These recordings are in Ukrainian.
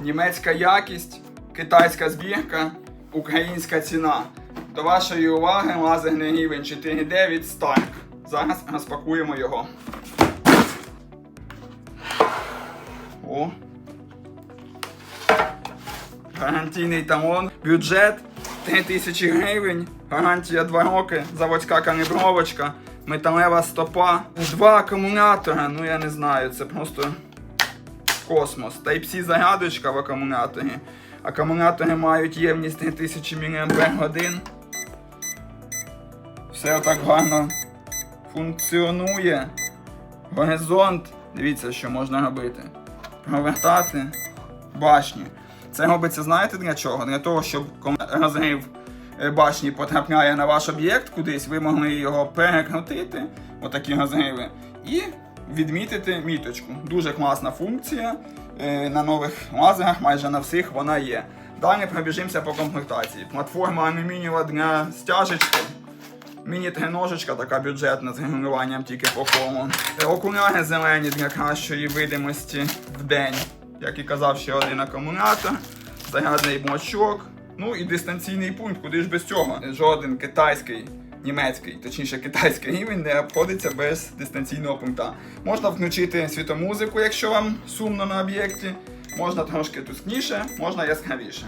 німецька якість, китайська збірка, українська ціна. До вашої уваги лазерний рівень 4.9 Stark. Зараз розпакуємо його. О. Гарантійний талон. Бюджет 3000 гривень. Гарантія 2 роки. Заводська калібровочка. Металева стопа. Два акумулятора. Ну я не знаю, це просто космос. Type-C зарядочка в акумуляторі. Акумулятори мають ємність 3000 мАч. Все отак гарно функціонує. Горизонт. Дивіться, що можна робити. Провертати башні. Це робиться, знаєте для чого? Для того, щоб розрив е, башні потрапляє на ваш об'єкт кудись, ви могли його перекрутити, отакі розриви, і відмітити міточку. Дуже класна функція. Е, На нових лазерах майже на всіх вона є. Далі пробіжимося по комплектації. Платформа алюмінієва для стяжечки. Міні-треножечка така бюджетна з регулюванням тільки по колу. Е, Окуляри зелені для кращої видимості в день. Як і казав, ще один акумулятор, зарядний блочок. Ну і дистанційний пункт, куди ж без цього. Жоден китайський, німецький, точніше китайський рівень не обходиться без дистанційного пункта. Можна включити світомузику, якщо вам сумно на об'єкті. Можна трошки тускніше, можна яскравіше.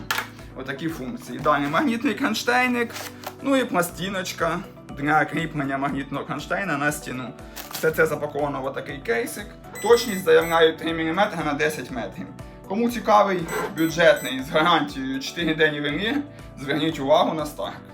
Отакі функції. Далі магнітний кронштейник, ну і пластиночка для кріплення магнітного кронштейна на стіну. Все це запаковано в такий кейсик. Точність заявляють 3 мм на 10 метрів. Кому цікавий бюджетний з гарантією 4 день вини, зверніть увагу на старт.